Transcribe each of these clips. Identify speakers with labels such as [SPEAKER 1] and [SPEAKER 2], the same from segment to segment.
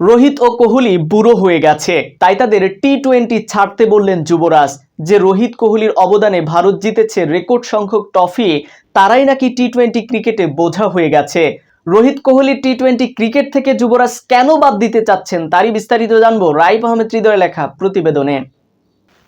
[SPEAKER 1] রোহিত ও কোহলি বুড়ো হয়ে গেছে। তাই তাদের টি টোয়েন্টি ছাড়তে বললেন যুবরাজ। যে রোহিত কোহলির অবদানে ভারত জিতেছে রেকর্ড সংখ্যক ট্রফি, তারাই নাকি টি টোয়েন্টি ক্রিকেটে বোঝা হয়ে গেছে। Rohit Kohli T twenty cricket থেকে যুবরাজ কেন বাদ দিতে চাচ্ছেন, তারই বিস্তারিত জানব রাইফ আহমেদ হৃদয় লেখা প্রতিবেদনে।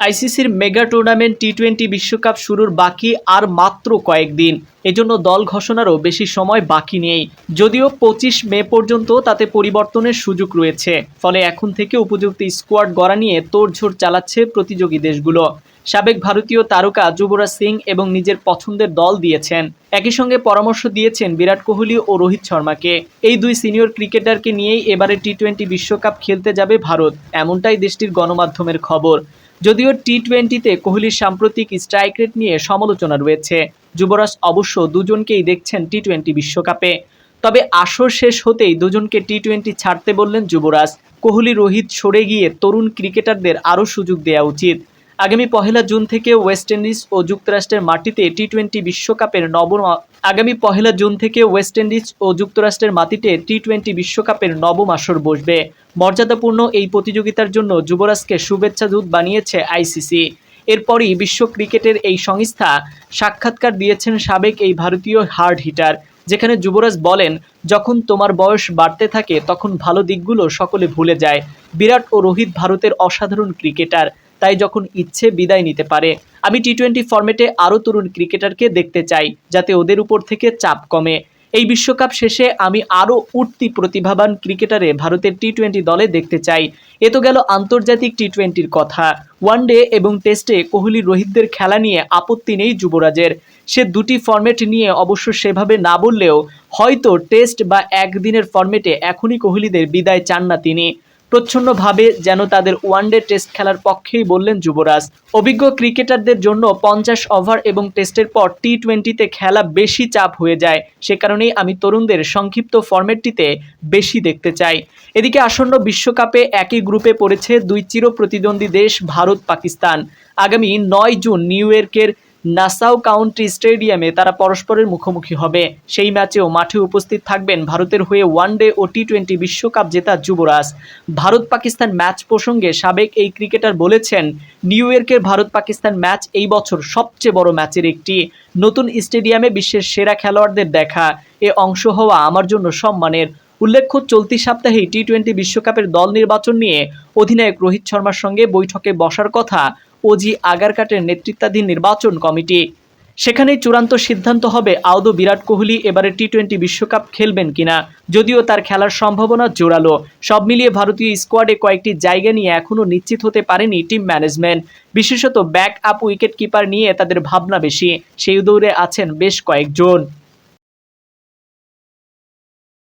[SPEAKER 1] আইসিসির মেগা টুর্নামেন্ট টি টোয়েন্টি বিশ্বকাপ শুরুর বাকি আর মাত্র কয়েকদিন। এজন্য দল ঘোষণারও বেশি সময় বাকি নেই। যদিও পঁচিশ মে পর্যন্ত তাতে পরিবর্তনের সুযোগ রয়েছে। ফলে এখন থেকে উপযুক্ত স্কোয়াড গড়া নিয়ে তোড়ঝোড় চালাচ্ছে প্রতিযোগী দেশগুলো। সাবেক ভারতীয় তারকা যুবরাজ সিং এবং নিজের পছন্দের দল দিয়েছেন। একই সঙ্গে পরামর্শ দিয়েছেন বিরাট কোহলি ও রোহিত শর্মাকে। এই দুই সিনিয়র ক্রিকেটারকে নিয়েই এবারে টি টোয়েন্টি বিশ্বকাপ খেলতে যাবে ভারত, এমনটাই দেশটির গণমাধ্যমের খবর। যদিও টি টোয়েন্টিতে কোহলির সাম্প্রতিক স্ট্রাইক রেট নিয়ে সমালোচনা রয়েছে, যুবরাজ অবশ্য দুজনকেই দেখছেন টি টোয়েন্টি বিশ্বকাপে। তবে আসর শেষ হতেই দুজনকে টি টোয়েন্টি ছাড়তে বললেন যুবরাজ। কোহলি, রোহিত সরে গিয়ে তরুণ ক্রিকেটারদের আরও সুযোগ দেওয়া উচিত। আগামী পহেলা জুন থেকে ওয়েস্ট ইন্ডিজ ও যুক্তরাষ্ট্রের মাটিতে টি টোয়েন্টি বিশ্বকাপের নবম আগামী পহেলা জুন থেকে ওয়েস্ট ইন্ডিজ ও যুক্তরাষ্ট্রের মাটিতে টি টোয়েন্টি বিশ্বকাপের নবম আসর বসবে। মর্যাদাপূর্ণ এই প্রতিযোগিতার জন্য যুবরাজকে শুভেচ্ছা দূত বানিয়েছে আইসিসি এরপরই বিশ্ব ক্রিকেটের এই সংস্থা সাক্ষাৎকার দিয়েছেন সাবেক এই ভারতীয় হার্ড হিটার, যেখানে যুবরাজ বলেন, যখন তোমার বয়স বাড়তে থাকে, তখন ভালো দিকগুলো সকলে ভুলে যায়। বিরাট ও রোহিত ভারতের অসাধারণ ক্রিকেটার। তাই যখন ইচ্ছে বিদায় নিতে পারে, আমি টি টোয়েন্টি ফর্মেটে আরও তরুণ ক্রিকেটারকে দেখতে চাই, যাতে ওদের উপর থেকে চাপ কমে। এই বিশ্বকাপ শেষে আমি আরও উঠতি প্রতিভাবান ক্রিকেটারে ভারতের টি টোয়েন্টি দলে দেখতে চাই। এ তো গেল আন্তর্জাতিক টি টোয়েন্টির কথা। ওয়ানডে এবং টেস্টে কোহলি রোহিতদের খেলা নিয়ে আপত্তি নেই যুবরাজের। সে দুটি ফরম্যাট নিয়ে অবশ্য সেভাবে না বললেও হয়তো টেস্ট বা একদিনের ফরম্যাটে এখনই কোহলিদের বিদায় চান না তিনি। প্রচ্ছন্নভাবে যেন তাদের ওয়ানডে টেস্ট খেলার পক্ষেই বললেন যুবরাজ। অভিজ্ঞ ক্রিকেটারদের জন্য পঞ্চাশ ওভার এবং টেস্টের পর টি টোয়েন্টিতে খেলা বেশি চাপ হয়ে যায়। সে কারণেই আমি তরুণদের সংক্ষিপ্ত ফরম্যাটটিতে বেশি দেখতে চাই। এদিকে আসন্ন বিশ্বকাপে একই গ্রুপে পড়েছে দুই চির প্রতিদ্বন্দ্বী দেশ ভারত পাকিস্তান আগামী নয় জুন নিউ ইয়র্কের নাসাউ কাউন্টি স্টেডিয়ামে তারা পরস্পরের মুখোমুখি হবে। সেই ম্যাচেও মাঠে উপস্থিত থাকবেন ভারতের হয়ে ওয়ানডে ও টি টোয়েন্টি বিশ্বকাপ জেতা যুবরাজ। ভারত পাকিস্তান ম্যাচ প্রসঙ্গে সাবেক এই ক্রিকেটার বলেছেন, নিউ ইয়র্কের ভারত পাকিস্তান ম্যাচ এই বছর সবচেয়ে বড় ম্যাচের একটি। নতুন স্টেডিয়ামে বিশ্বের সেরা খেলোয়াড়দের দেখা। এ অংশ হওয়া আমার জন্য সম্মানের। উল্লেখ্য, চলতি সপ্তাহেই টি টোয়েন্টি বিশ্বকাপের দল নির্বাচন নিয়ে অধিনায়ক রোহিত শর্মার সঙ্গে বৈঠকে বসার কথা ওজি আগারকাটের নেতৃত্বাধীন নির্বাচন কমিটি। সেখানেই চূড়ান্ত সিদ্ধান্ত হবে আদৌ বিরাট কোহলি এবারে টি টোয়েন্টি বিশ্বকাপ খেলবেন কিনা, যদিও তার খেলার সম্ভাবনা জোরালো। সব মিলিয়ে ভারতীয় স্কোয়াডে কয়েকটি জায়গা নিয়ে এখনও নিশ্চিত হতে পারেনি টিম ম্যানেজমেন্ট। বিশেষত ব্যাক আপ উইকেট কিপার নিয়ে তাদের ভাবনা বেশি। সেই দৌড়ে আছেন বেশ কয়েকজন।